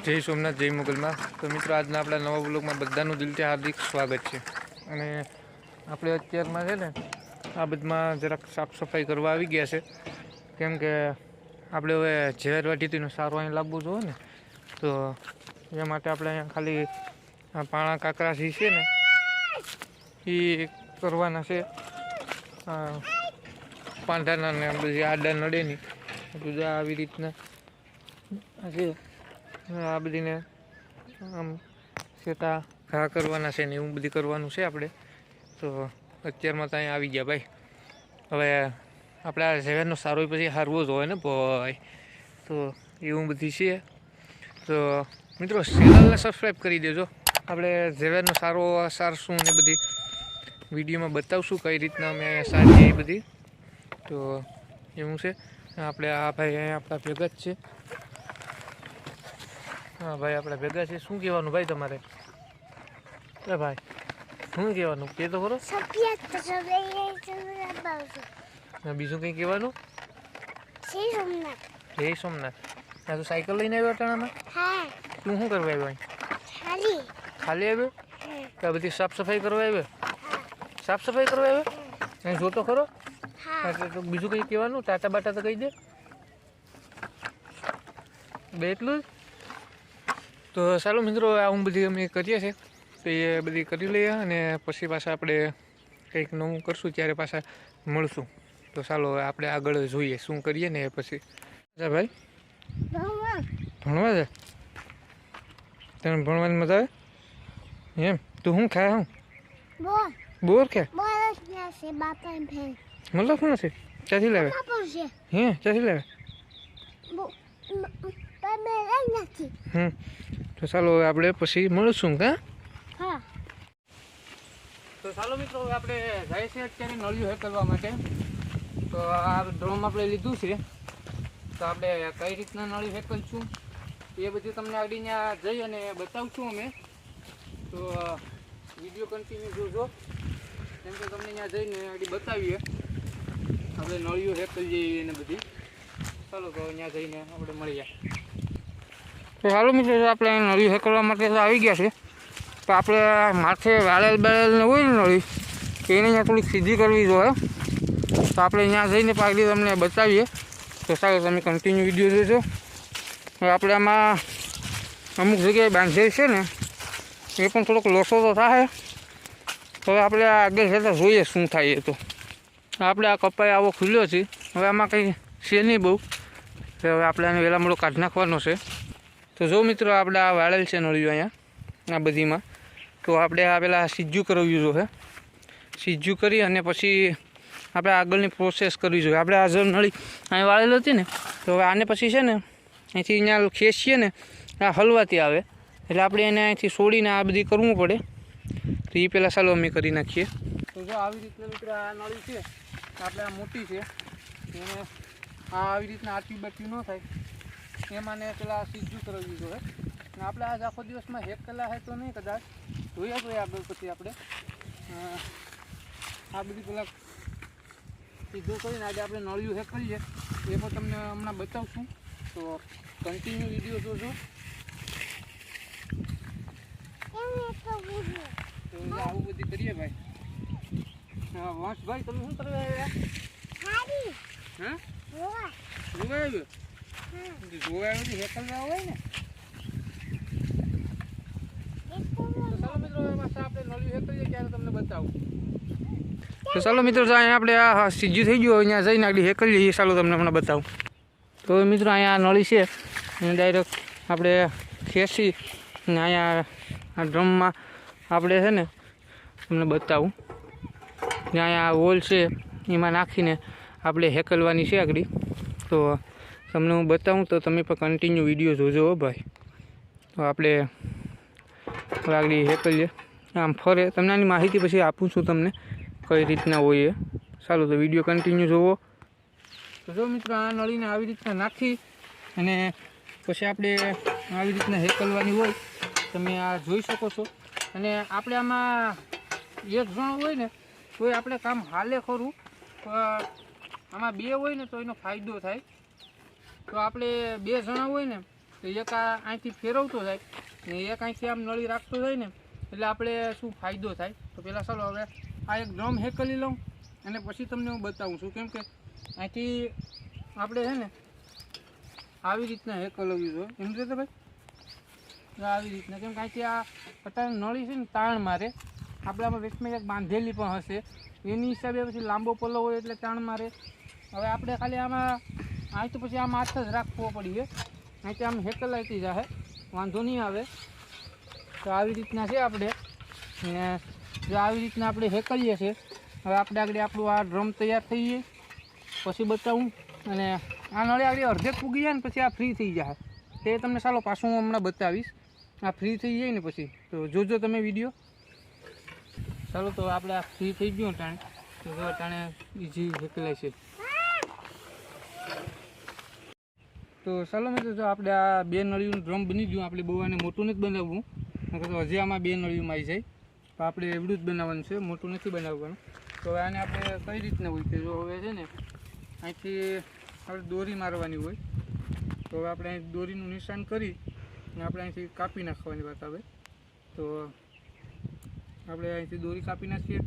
જય સોમનાથ, જય મુગલમાં. તો મિત્રો, આજના આપણા નવા બ્લોગમાં બધાનું દિલથી હાર્દિક સ્વાગત છે. અને આપણે અત્યારમાં છે ને, આ બધામાં જરાક સાફ સફાઈ કરવા આવી ગયા છે. કેમ કે આપણે હવે ઝેરવાટીનો સારો અહીં લાવવું જોઈએ ને, તો એ માટે આપણે અહીંયા ખાલી પાણા કાંકરા જે છે ને, એ કરવાના છે. આ પાંઠાના ને બધી આડા નડેની બધું આવી રીતના છે. આ બધીને, આમ સેતા ઘા કરવાના છે ને એવું બધી કરવાનું છે આપણે. તો અત્યારમાં તો અહીંયા આવી ગયા ભાઈ. હવે આપણે આ ઝેરનો સારો પછી હારવો જ હોય ને ભાઈ. તો એવું બધી છે. તો મિત્રો ચેનલને સબસ્ક્રાઈબ કરી દેજો. આપણે ઝેવેરનો સારો, સારશું ને બધી વિડીયોમાં બતાવશું કઈ રીતના અમે અહીંયા સારી એ બધી. તો એવું છે. આપણે આ ભાઈ અહીંયા આપણા ભેગા જ છે. હા ભાઈ આપણે ભેગા છીએ. શું કહેવાનું ભાઈ તમારે? એ ભાઈ શું કહેવાનું? કે તો ખરો બીજું કંઈ કહેવાનું? જય સોમનાથ. આ તો સાયકલ લઈને આવ્યો અટાણામાં? હા. તું શું કરવા આવ્યો અહીં? ખાલી. ખાલી આવ્યો? આ બધી સાફ સફાઈ કરવા આવ્યો? સાફ સફાઈ કરવા આવ્યો? અહીં જોતો ખરો? તો બીજું કંઈ કહેવાનું? ટાટા બાટા તો કહી દે. બે એટલું જ? તો ચાલો મિત્રો આવું બધી અમે કરીએ છીએ. તો એ બધી કરી લઈએ અને પછી પાછા આપણે કંઈક નવું કરશું ત્યારે પાછા મળશું. તો ચાલો આપણે આગળ જોઈએ શું કરીએ ને એ પછી ભાઈ? ભણવા. છે તને ભણવાની મજા આવે? એમ? તું શું ખાય હું? બોર. કે મતલબ શું છે ક્યાંથી લાવે? હે ક્યાંથી લાવે? હમ. તો ચાલો હવે આપણે પછી મળશું કા? હા. તો ચાલો મિત્રો હવે આપણે જાય છે અત્યારે નળિયું હેકલવા માટે. તો આ ડ્રોમ આપણે લીધું છે. તો આપણે કઈ રીતના નળિયું કરીશું? એ બધું તમને આગળ ત્યાં જઈ અને બતાવશું અમે. તો વીડિયો કન્ટિન્યુ જોજો. કેમ કે તમને ત્યાં જઈને આગળ બતાવીએ. આપણે નળિયું જઈએ એને બધી. ચાલો તો ત્યાં જઈને આપણે મળીએ. તો ચાલો મિત્રો આપણે નળી હેકલવા માટે તો આવી ગયા છે. તો આપણે માથે વાળેલ બાળેલ ને હોય ને નળી, તો એને અહીંયા થોડીક સીધી કરવી જોઈએ તો આપણે અહીંયા જઈને પાકડી તમને બતાવીએ. તો સારું, તમે કન્ટિન્યુ વીડિયો જોજો. હવે આપણે આમાં અમુક જગ્યાએ બાંધેલ છે ને, એ પણ થોડોક લોસો તો થાય હવે આપણે આગળ જતાં જોઈએ શું થાય એ તો. આપણે આ કપાઈ આવો ખુલ્યો છે. હવે આમાં કંઈ છે નહીં બહુ. હવે આપણે આને વહેલા મોડો કાઢી નાખવાનો છે. તો જો મિત્રો આપણે આ વાળેલ છે નળિયું અહીંયા, આ બધીમાં, તો આપણે આ પેલા સીજ્જું કરાવ્યું જોઈએ સીજ્જું કરી અને પછી આપણે આગળની પ્રોસેસ કરવી જોઈએ. આપણે આ જો નળી અહીં વાળેલ હતી ને, તો હવે આને પછી છે ને, અહીંથી અહીંયા ખેંચીએ ને, આ હલવાથી આવે. એટલે આપણે એને અહીંથી છોડીને આ બધી કરવું પડે. તો એ પહેલાં ચાલો અમે કરી નાખીએ. તો જો આવી રીતના મિત્રો આ નળી છે આપણે આ મોટી છે, એને આ આવી રીતના આટી બાટી ન થાય. એમાં ને પેલા સીધું કરાવવી જોઈએ અને આપણે આજ આખો દિવસમાં હેક કલા હે તો નહીં કદાચ. જોઈએ જોઈએ આગળ પછી આપણે. આ બધી પેલા સીધું કરીને આજે આપણે નળિયું હેક કરીએ એ પણ તમને હમણાં બતાવશું. તો કન્ટિન્યુ વીડિયો જોજો. તો આવું બધી કરીએ ભાઈ. વંશભાઈ તમે શું કરવા આવ્યા? હા? જોવા આવ્યો? હા જોવા આવ્યો હેક કરવા હોય ને. તો ચાલો મિત્રો આપણે નળિયું હેક કરીએ ત્યારે તમને બતાવું. તો ચાલો મિત્રો અહીંયા આપણે આ સીજ્જું થઈ ગયું અહીંયા જઈને આગળ હેક કરી લઈએ ચાલો તમને હમણાં બતાવું. તો મિત્રો અહીંયા આ નળી છે એને ડાયરેક્ટ આપણે ખેંચી અને અહીંયા આ ડ્રમમાં આપણે છે ને તમને બતાવું. ને અહીંયા હોલ છે એમાં નાખીને આપણે હેકલવાની છે આગળ. તો તમને હું બતાવું તો તમે પણ કન્ટિન્યુ વીડિયો જોજો હો ભાઈ. તો આપણે હવે હે કરીએ આમ ફરે. તમને આની માહિતી પછી આપું છું તમને કઈ રીતના હોય એ. ચાલો તો વીડિયો કન્ટિન્યુ જોવો. તો જો મિત્રો, આ નળીને આવી રીતના નાખી અને પછી આપણે આવી રીતના હેકલવાની હોય, તમે આ જોઈ શકો છો. અને આપણે આમાં એક જણ હોય ને તો આપણે કામ હાલે ખરું. પણ આમાં બે હોય ને, તો એનો ફાયદો થાય. તો આપણે બે જણા હોય ને, તો એક આ અહીંથી ફેરવતો જાય ને એક અહીંથી આમ નળી રાખતો જાય ને, એટલે આપણે શું ફાયદો થાય? તો પહેલાં ચાલો હવે આ એક ડ્રમ હેકલી લઉં અને પછી તમને હું બતાવું છું. કેમ કે અહીંથી આપણે છે ને, આવી રીતના હેકલવ્યું જોઈએ એમ છે ભાઈ? આવી રીતના. કેમ કે અહીંથી આ અત્યારે નળી છે ને તાણ મારે. આપણે આમાં વેચમાં એક બાંધેલી પણ હશે. એની હિસાબે પછી લાંબો પલ્લો હોય એટલે તાણ મારે. હવે આપણે ખાલી આમાં અહીં તો પછી આમ હાથ જ રાખવો પડીએ. નહીં તો આમ હેકલાઈતી જાહે. વાંધો નહીં આવે. તો આવી રીતના છે આપણે. ને જો આવી રીતના આપણે હેકલીએ છીએ, હવે આપણે આગળ આપણું આ ડ્રમ તૈયાર થઈ જાય પછી બતાવું. અને આ નળે આગળ અડધેક પૂગી જાય ને પછી આ ફ્રી થઈ જાય તે તમને ચાલો પાછું હું હમણાં બતાવીશ. આ ફ્રી થઈ જાય ને પછી. તો જોજો તમે વીડિયો. ચાલો તો આપણે આ ફ્રી થઈ ગયું ટાણે. તો ટાણે બીજી હેકલાય છે. તો ચાલો મિત્રો, જો આપણે આ બે નળીનું ડ્રમ બની ગયું, આપણે બહુ આને મોટું નથી બનાવવું. નકર હજી આમાં બે નળીઓમાં આવી જાય. તો આપણે એવડું જ બનાવવાનું છે, મોટું નથી બનાવવાનું. તો આને આપણે કઈ રીતના હોય કે જો હવે છે ને, અહીંથી આપણે દોરી મારવાની હોય. તો હવે આપણે અહીં દોરીનું નિશાન કરી અને આપણે અહીંથી કાપી નાખવાની વાત આવે. તો આપણે અહીંથી દોરી કાપી નાખીએ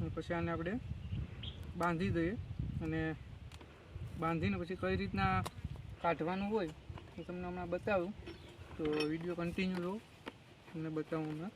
અને પછી આને આપણે બાંધી દઈએ અને બાંધીને પછી કઈ રીતના કાઢવાનું હોય, તો તમને હમણાં બતાવું. તો વીડિયો કન્ટિન્યુ રહો. તમને બતાવું હમણાં.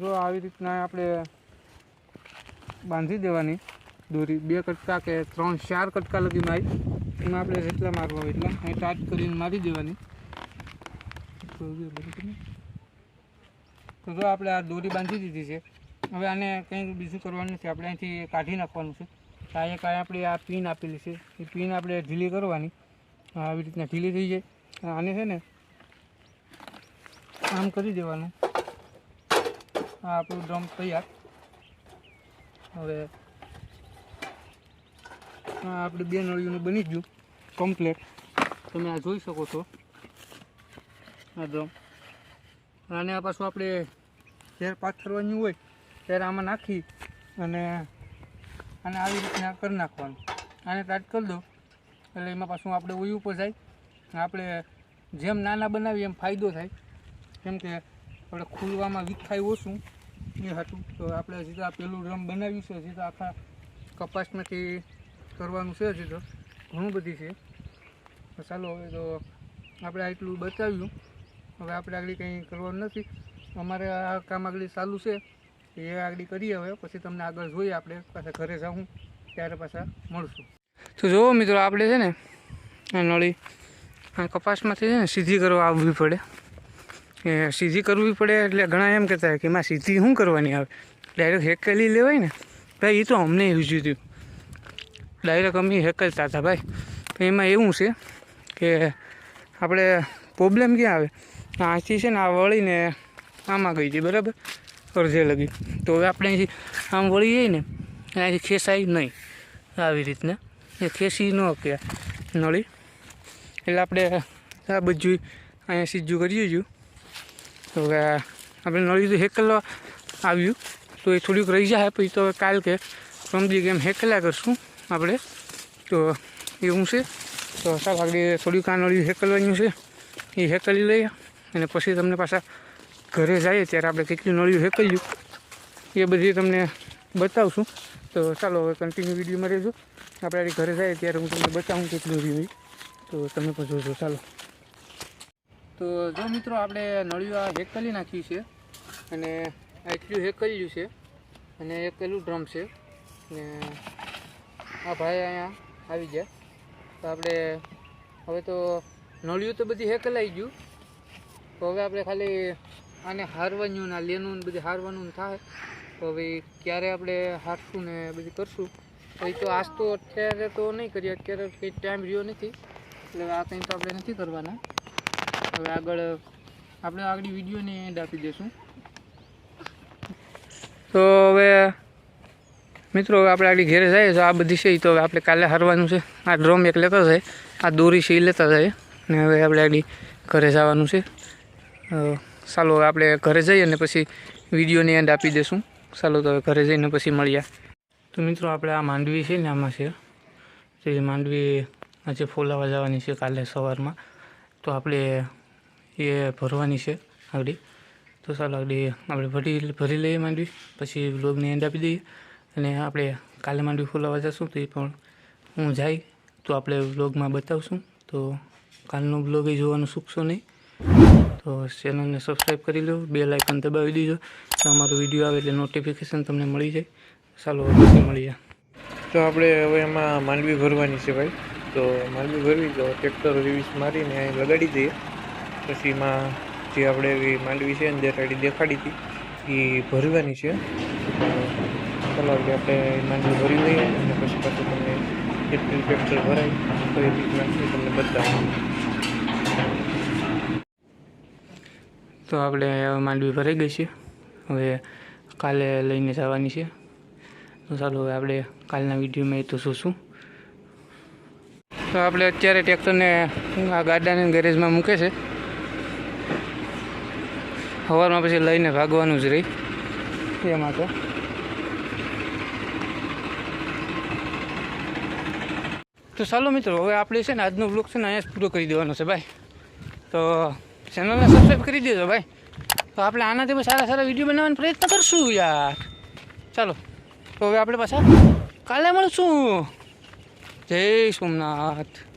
જો આવી રીતના આપણે બાંધી દેવાની દોરી. બે કટકા કે ત્રણ ચાર કટકા લગી આવી એમાં આપણે જેટલા મારવા હોય એટલા. અહીં ટાટ કરીને મારી દેવાની. તો જો આપણે આ દોરી બાંધી દીધી છે. હવે આને કંઈ બીજું કરવાનું નથી. આપણે અહીંથી કાઢી નાખવાનું છે. આ એક આપણે આ પિન આપેલી છે. એ પિન આપણે ઢીલી કરવાની. આવી રીતના ઢીલી થઈ જાય. આને છે ને આમ કરી દેવાનું. આ આપણું ડ્રમ તૈયાર. હવે આપણે બે નળીઓનું બની ગયું કમ્પ્લેટ તમે આ જોઈ શકો છો. આ ડ્રમ આને આ પાછું આપણે જ્યારે પાથરવાની હોય ત્યારે આમાં નાખી અને આને આવી રીતના કરી નાખવાનું. આને ટાઈટ કરી દો. એટલે એમાં પાછું આપણે ઓય ઉપર જાય. આપણે જેમ નાના બનાવીએ એમ ફાયદો થાય. કેમ કે આપણે ખુલવામાં વિખાય ઓછું. એ હતું તો આપણે સીધા પેલું ડ્રમ બનાવ્યું છે. સીધા આખા કપાસમાંથી કરવાનું છે હજી તો. ઘણું બધી છે. ચાલો હવે તો આપણે આટલું બતાવ્યું. હવે આપણે આગળ કંઈ કરવાનું નથી. અમારે આ કામ આગળ ચાલુ છે. એ આગળ કરીએ હવે. પછી તમને આગળ જોઈએ આપણે. પાછા ઘરે જાઉં ત્યારે પાછા મળશું. તો જુઓ મિત્રો, આપણે છે ને, આ નળી આ કપાસમાંથી છે ને સીધી કરવા આવવી પડે. એ સીધી કરવી પડે એટલે ઘણા એમ કહેતા કે એમાં સીધી શું કરવાની આવે? ડાયરેક્ટ હેકેલી લેવાય ને. ભાઈ એ તો અમને એવું થયું. ડાયરેક્ટ અમે હેકલતા હતા ભાઈ. તો એમાં એવું છે કે આપણે પ્રોબ્લેમ ક્યાં આવે? આથી છે ને આ વળીને આમાં ગઈ હતી, બરાબર? અરજે લગી. તો હવે આપણે અહીંથી આમ વળી જઈએ ને અહીંથી ખેસાય નહીં આવી રીતના. એ ખેસી ન કે નળી. એટલે આપણે આ બધું અહીંયા સીધું કરીએ છું તો આપણે નળી તો હેકલવા આવ્યું. તો એ થોડીક રહી જાય પછી તો કાલ કે સમજી કે એમ હેકલા કરશું. આપણે. તો એવું છે. તો સાહેબ આગળ થોડી કાનોળી નળી હેકલવાની છે. એ હેકલી લઈએ અને પછી તમને પાછા ઘરે જઈએ ત્યારે આપણે કેટલી નળીઓ હેકલ્યું એ બધી તમને બતાવશું. તો ચાલો હવે કન્ટિન્યુ વિડીયોમાં રહેજો. આપણે ઘરે જઈએ ત્યારે હું તમને બતાવું કેટલું હોય. તો તમે પણ જોજો. ચાલો. તો જો મિત્રો આપણે નળીઓ આ હેકલી નાખ્યું છે અને આટલું હેકલ્યું છે અને એક પેલું ડ્રમ છે. ને આ ભાઈ અહીંયા આવી ગયા. તો આપણે હવે તો નળિયું તો બધી હેકલાઈ ગયું. તો હવે આપણે ખાલી આને હારવાનું આ લેનું ને બધી હારવાનું થાય. તો હવે ક્યારે આપણે હારશું ને બધી કરશું. એ તો આજ તો અત્યારે તો નહીં કરીએ, અત્યારે કંઈ ટાઈમ રહ્યો નથી. એટલે આ કંઈ તો આપણે નથી કરવાના. હવે આગળ આપણે આગળ વિડીયોને એન્ડ આપી દઈશું તો હવે મિત્રો, આપણે આગળ ઘેરે જઈએ તો આ બધી છે એ તો આપણે કાલે હારવાનું છે. આ ડ્રમ એક લેતા જાય. આ દોરી છે એ લેતા જાય. ને હવે આપણે આગળ ઘરે જવાનું છે. ચાલો આપણે ઘરે જઈએ અને પછી વિડીયોની એન્ડ આપી દઈશું ચાલો તો હવે ઘરે જઈને પછી મળ્યા તો મિત્રો, આપણે આ માંડવી છે ને આમાં છે. તે માંડવી આજે ફોલાવા જવાની છે કાલે સવારમાં. તો આપણે એ ભરવાની છે આગળ. તો ચાલો આગળ આપણે ભરી ભરી લઈએ માંડવી. પછી વ્લોગને એન્ડ આપી દઈએ. અને આપણે કાલે માંડવી ફૂલાવા જશું તો એ પણ હું જાય તો આપણે વ્લોગમાં બતાવશું. તો કાલનો વ્લોગ એ જોવાનું ચૂકશો નહીં. તો ચેનલને સબસ્ક્રાઈબ કરી લો, બે લાઇકન દબાવી દીજો. તો અમારો વીડિયો આવે એટલે નોટિફિકેશન તમને મળી જાય. ચાલો મળી મળીએ. તો આપણે હવે એમાં માંડવી ભરવાની છે ભાઈ. તો માંડવી ભરવી તો ટ્રેક્ટર રિવીસ મારીને લગાડી દઈએ. પછી એમાં જે આપણે એવી માંડવી છે ને દેખાડી દેખાડી હતી, એ ભરવાની છે. ચાલો એટલે આપણે માંડવી ભરી લઈએ અને પછી પાછું તમને કેટલી પેપર ભરાય રીતના છે તમને બતાવું. તો આપણે માંડવી ભરાઈ ગઈ છે. હવે કાલે લઈને જવાની છે. તો ચાલો હવે આપણે કાલના વિડીયોમાં એ તો જોશું. તો આપણે અત્યારે ટ્રેક્ટરને આ ગાડાને ગેરેજમાં મૂકે છે. સવારમાં પછી લઈને ભાગવાનું જ રહી. એ માટે. તો ચાલો મિત્રો, હવે આપણે છે ને આજનો બ્લોગ છે ને અહીંયા પૂરો કરી દેવાનો છે, ભાઈ. તો ચેનલને સબસ્ક્રાઈબ કરી દેજો, ભાઈ. તો આપણે આનાથી પણ સારા સારા વીડિયો બનાવવાનો પ્રયત્ન કરશું, યાર. ચાલો, તો હવે આપણે પાછા કાલે મળશું. જય સોમનાથ.